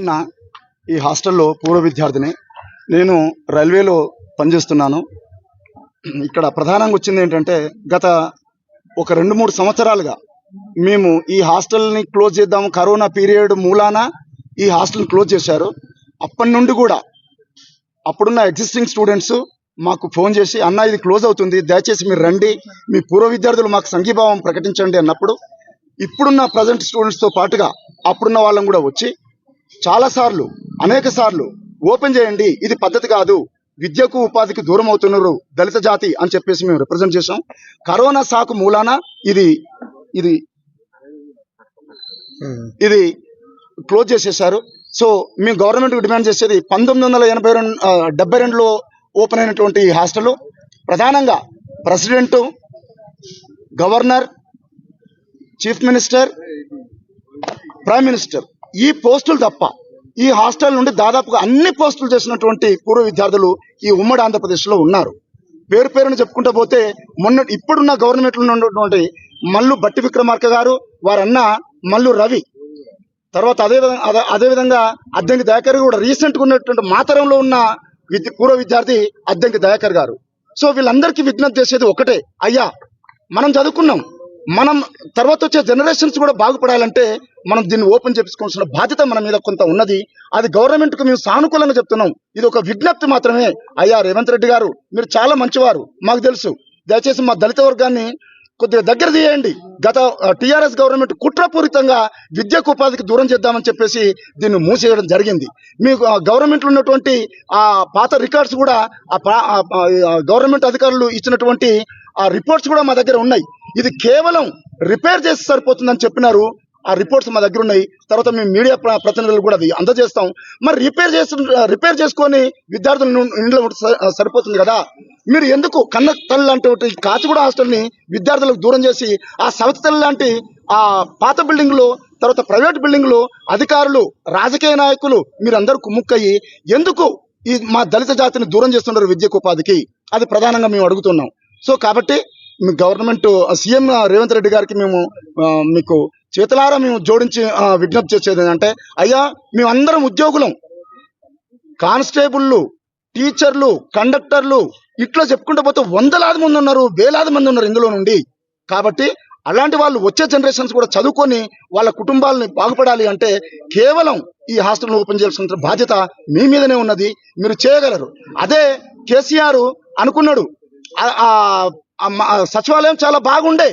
ఉన్న ఈ హాస్టల్లో పూర్వ విద్యార్థిని. నేను రైల్వేలో పనిచేస్తున్నాను. ఇక్కడ ప్రధానంగా వచ్చింది ఏంటంటే గత ఒక రెండు మూడు సంవత్సరాలుగా మేము ఈ హాస్టల్ని క్లోజ్ చేద్దాము. కరోనా పీరియడ్ మూలాన ఈ హాస్టల్ని క్లోజ్ చేశారు. అప్పటి నుండి కూడా అప్పుడున్న ఎగ్జిస్టింగ్ స్టూడెంట్స్ మాకు ఫోన్ చేసి అన్న ఇది క్లోజ్ అవుతుంది. దయచేసి మీరు రండి. మీ పూర్వ విద్యార్థులు మాకు సంఘీభావం ప్రకటించండి అన్నప్పుడు ఇప్పుడున్న ప్రజెంట్ స్టూడెంట్స్తో పాటుగా అప్పుడున్న వాళ్ళం కూడా వచ్చి చాలా సార్లు అనేక సార్లు ఓపెన్ చేయండి. ఇది పద్ధతి కాదు. విద్యకు ఉపాధికి దూరం అవుతున్నారు దళిత జాతి అని చెప్పేసి మేము రిప్రజెంట్ చేసాం కరోనా సాకు మూలాన ఇది ఇది ఇది క్లోజ్ చేసేసారు సో మేము గవర్నమెంట్కి డిమాండ్ చేసేది పంతొమ్మిది వందల ఎనభై రెండు డెబ్బై రెండులో ఓపెన్ అయినటువంటి ఈ హాస్టల్. ప్రధానంగా president governor chief minister prime minister. ఈ పోస్టులు తప్ప ఈ హాస్టల్ నుండి దాదాపుగా అన్ని పోస్టులు చేసినటువంటి పూర్వ విద్యార్థులు ఈ ఉమ్మడి ఆంధ్రప్రదేశ్లో ఉన్నారు. పేరు పేరును చెప్పుకుంటూ పోతే మొన్న ఇప్పుడున్న గవర్నమెంట్లో ఉన్నటువంటి మల్లు బట్టి విక్రమార్క గారు వారన్న మల్లు రవి తర్వాత అదే విధంగా అదే- అదే విధంగా అద్దంకి దయాకర్ కూడా రీసెంట్గా ఉన్నటువంటి మాతరంలో ఉన్న విద్య పూర్వ విద్యార్థి అద్దంకి దయాకర్ గారు. సో వీళ్ళందరికీ విజ్ఞప్తి చేసేది ఒకటే. అయ్యా మనం చదువుకున్నాం. మనం తర్వాత వచ్చే జనరేషన్స్ కూడా బాగుపడాలంటే మనం దీన్ని ఓపెన్ చేసుకోవాల్సిన బాధ్యత మన మీద కొంత ఉన్నది. అది గవర్నమెంట్కు మేము సానుకూలంగా చెప్తున్నాం. ఇది ఒక విజ్ఞప్తి మాత్రమే. అయ్యా రేవంత్ రెడ్డి గారు మీరు చాలా మంచివారు. మాకు తెలుసు. దయచేసి మా దళిత వర్గాన్ని కొద్దిగా దగ్గర తీయండి. గత టీఆర్ఎస్ గవర్నమెంట్ కుట్రపూరితంగా విద్యకు ఉపాధికి దూరం చేద్దామని చెప్పేసి దీన్ని మూసేయడం జరిగింది. మీకు గవర్నమెంట్లో ఉన్నటువంటి ఆ పాత రికార్డ్స్ కూడా పా- ఆ గవర్నమెంట్ అధికారులు ఇచ్చినటువంటి ఆ రిపోర్ట్స్ కూడా మా దగ్గర ఉన్నాయి. ఇది కేవలం రిపేర్ చేసి సరిపోతుందని చెప్పినారు. ఆ రిపోర్ట్స్ మా దగ్గర ఉన్నాయి. తర్వాత మేము మీడియా ప్రతినిధులు కూడా అది అందజేస్తాం. మరి రిపేర్ చేసి రిపేర్ చేసుకొని విద్యార్థుల ను- ఇంట్లో స- సరిపోతుంది కదా? మీరు ఎందుకు కన్న తల్లి లాంటి కాచిగూడ హాస్టల్ని విద్యార్థులకు దూరం చేసి ఆ సవత తల్లి లాంటి ఆ పాత బిల్డింగ్లో తర్వాత ప్రైవేట్ బిల్డింగ్లో అధికారులు రాజకీయ నాయకులు మీరందరూ కుమ్ముక్కయ్యి ఎందుకు ఈ మా దళిత జాతిని దూరం చేస్తున్నారు విద్యకు ఉపాధికి? అది ప్రధానంగా మేము అడుగుతున్నాం. సో కాబట్టి గవర్నమెంట్ సీఎం రేవంత్ రెడ్డి గారికి మేము మీకు చేతులారా మేము జోడించి విజ్ఞప్తి చేసేది ఏంటంటే అయ్యా మేమందరం ఉద్యోగులం. కానిస్టేబుళ్ళు టీచర్లు కండక్టర్లు ఇట్లా చెప్పుకుంటూ పోతే వందలాది మంది ఉన్నారు వేలాది మంది ఉన్నారు ఇందులో నుండి. కాబట్టి అలాంటి వాళ్ళు వచ్చే జనరేషన్స్ కూడా చదువుకొని వాళ్ళ కుటుంబాలని బాగుపడాలి అంటే కేవలం ఈ హాస్టల్ను ఓపెన్ చేయాల్సిన బాధ్యత మీ మీదనే ఉన్నది మీరు చేయగలరు. అదే కేసీఆర్ అనుకున్నాడు సచివాలయం చాలా బాగుండే.